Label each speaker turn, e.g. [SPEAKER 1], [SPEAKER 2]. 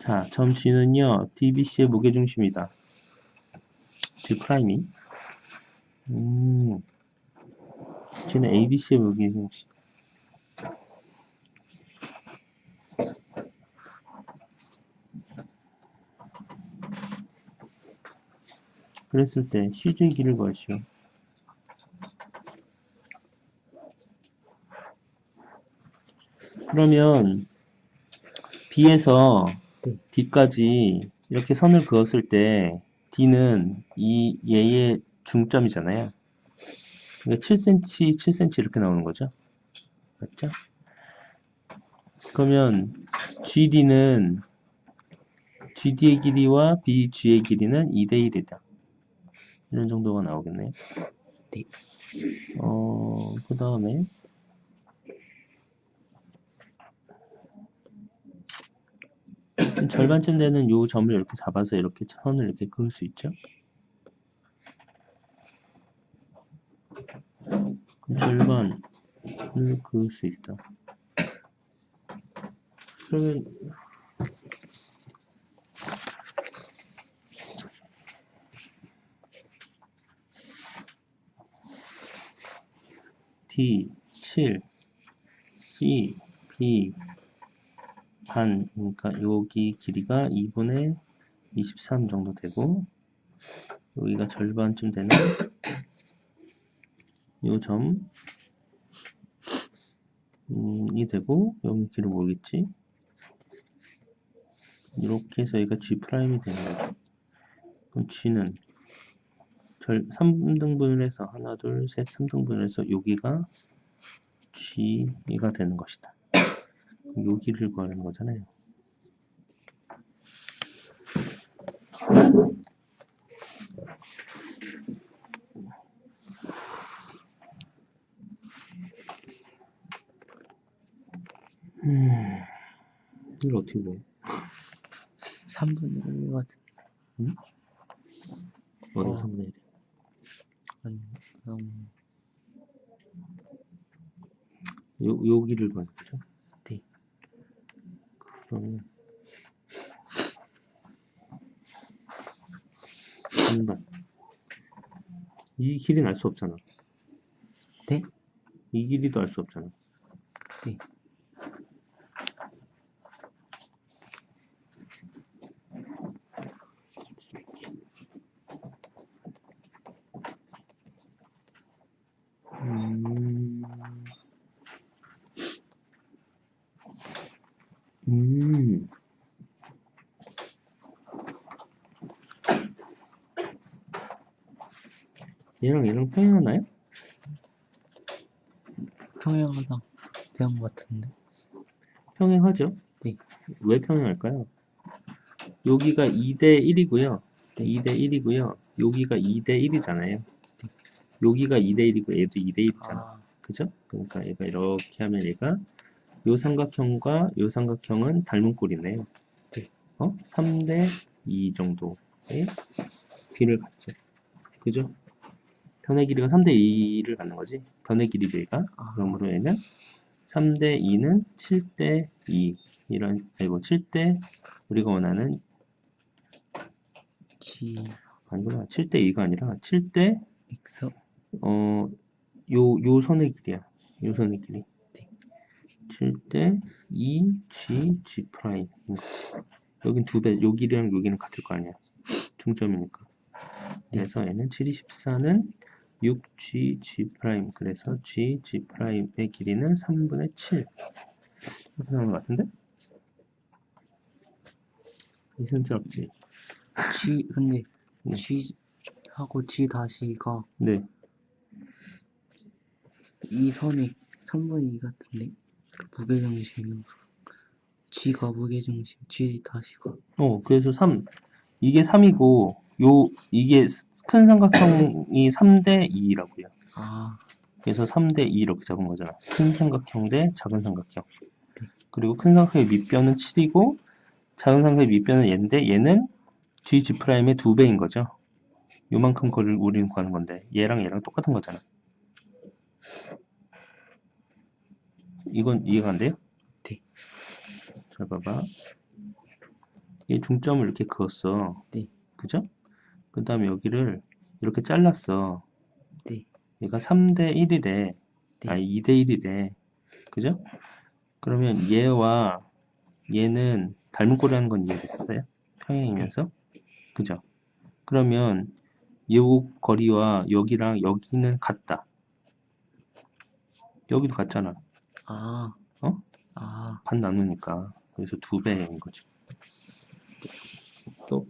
[SPEAKER 1] 자, 점 G는요, DBC의 무게중심이다. G 프라임이. 음, G는 ABC의 무게중심. 그랬을 때 CG의 길을 구하시오. 그러면 B에서
[SPEAKER 2] 네.
[SPEAKER 1] D까지 이렇게 선을 그었을 때 D는 이 얘의 중점이잖아요. 그러니까 7cm, 7cm 이렇게 나오는 거죠. 맞죠? 그러면 GD는 GD의 길이와 BG의 길이는 2대 1이다. 이런 정도가 나오겠네요.
[SPEAKER 2] 네.
[SPEAKER 1] 어, 그 다음에 절반쯤 되는 요 점을 이렇게 잡아서 이렇게 선을 이렇게 그을 수 있죠. 절반을 그을 수 있다. 그러면 D 7 C B 반 그러니까 여기 길이가 2분의 23 정도 되고 여기가 절반쯤 되는 요점 음, 이 되고 여기 길을 모르겠지? 이렇게 해서 얘가 G 프라임이 되는 거죠. 그럼 G는 절 3등분을 해서 하나 둘셋 3등분을 해서 여기가 G가 되는 것이다 여기를 구하는 거잖아요 음, 이걸 어떻게 구해?
[SPEAKER 2] 3분의 1 같은
[SPEAKER 1] 어디가
[SPEAKER 2] 어.
[SPEAKER 1] 3분의 1이야?
[SPEAKER 2] 아니 음,
[SPEAKER 1] 요, 여기를 구하는 거죠?
[SPEAKER 2] 네.
[SPEAKER 1] 그러면 3번 이 길이는 알 수 없잖아
[SPEAKER 2] 네?
[SPEAKER 1] 이 길이도 알 수 없잖아
[SPEAKER 2] 네.
[SPEAKER 1] 음. 얘랑 얘랑 평행하나요?
[SPEAKER 2] 평행하다 배운 것 같은데
[SPEAKER 1] 평행하죠?
[SPEAKER 2] 네.
[SPEAKER 1] 왜 평행할까요? 여기가 2대 1이고요.
[SPEAKER 2] 네.
[SPEAKER 1] 2대 1이고요. 여기가 2대 1이잖아요. 여기가 2대 1이고 얘도 2대 1이잖아.
[SPEAKER 2] 아
[SPEAKER 1] 그죠? 그러니까 얘가 이렇게 하면 얘가 요 삼각형과 요 삼각형은 닮은 꼴이네요.
[SPEAKER 2] 네.
[SPEAKER 1] 어? 3대 2 정도의 비를 갖죠. 그죠? 변의 길이가 3대 2를 갖는 거지. 변의 길이 얘가.
[SPEAKER 2] 아,
[SPEAKER 1] 그러므로 얘는 3대 2는 7대 2 이런 아이고 7대 우리가 원하는
[SPEAKER 2] G
[SPEAKER 1] 아니구나 7대 2가 아니라 7대
[SPEAKER 2] X
[SPEAKER 1] 어, 요, 요 선의 길이야. 요 선의 길이.
[SPEAKER 2] 네.
[SPEAKER 1] 7대 2 G, G 프라임. 여긴 두 배, 요 길이랑 여기는 같을 거 아니야. 중점이니까. 그래서 얘는 7이 14는 6G, G 프라임. 그래서 G, G 프라임의 길이는 3분의 7. 이렇게 나오는 것 같은데? 이선스럽지?
[SPEAKER 2] G 근데
[SPEAKER 1] 네.
[SPEAKER 2] G 하고 G 다시가
[SPEAKER 1] 네.
[SPEAKER 2] 이 선이 3분의 2 같은데 무게중심이 G가 무게중심 G 다시 가
[SPEAKER 1] 어, 그래서 3. 이게 3이고, 요, 이게 큰 삼각형이 3대 2라고요.
[SPEAKER 2] 아
[SPEAKER 1] 그래서 3대 2 이렇게 잡은 거잖아. 큰 삼각형 대 작은 삼각형. 그리고 큰 삼각형의 밑변은 7이고, 작은 삼각형의 밑변은 얘인데, 얘는 G, G 프라임의 두 배인 거죠. 요만큼 거리를 우리는 구하는 건데, 얘랑 얘랑 똑같은 거잖아. 이건 이해가 안 돼요?
[SPEAKER 2] 네.
[SPEAKER 1] 잘 봐봐. 이 중점을 이렇게 그었어.
[SPEAKER 2] 네.
[SPEAKER 1] 그죠? 그 다음에 여기를 이렇게 잘랐어.
[SPEAKER 2] 네.
[SPEAKER 1] 얘가 3대 1이래.
[SPEAKER 2] 네.
[SPEAKER 1] 아니 2대 1이래. 그죠? 그러면 얘와 얘는 닮은 꼴이라는 건 이해됐어요? 평행이면서? 그죠? 그러면 요 거리와 여기랑 여기는 같다. 여기도 같잖아.
[SPEAKER 2] 아.
[SPEAKER 1] 어?
[SPEAKER 2] 아.
[SPEAKER 1] 반 나누니까. 그래서 두 배인 거지. 또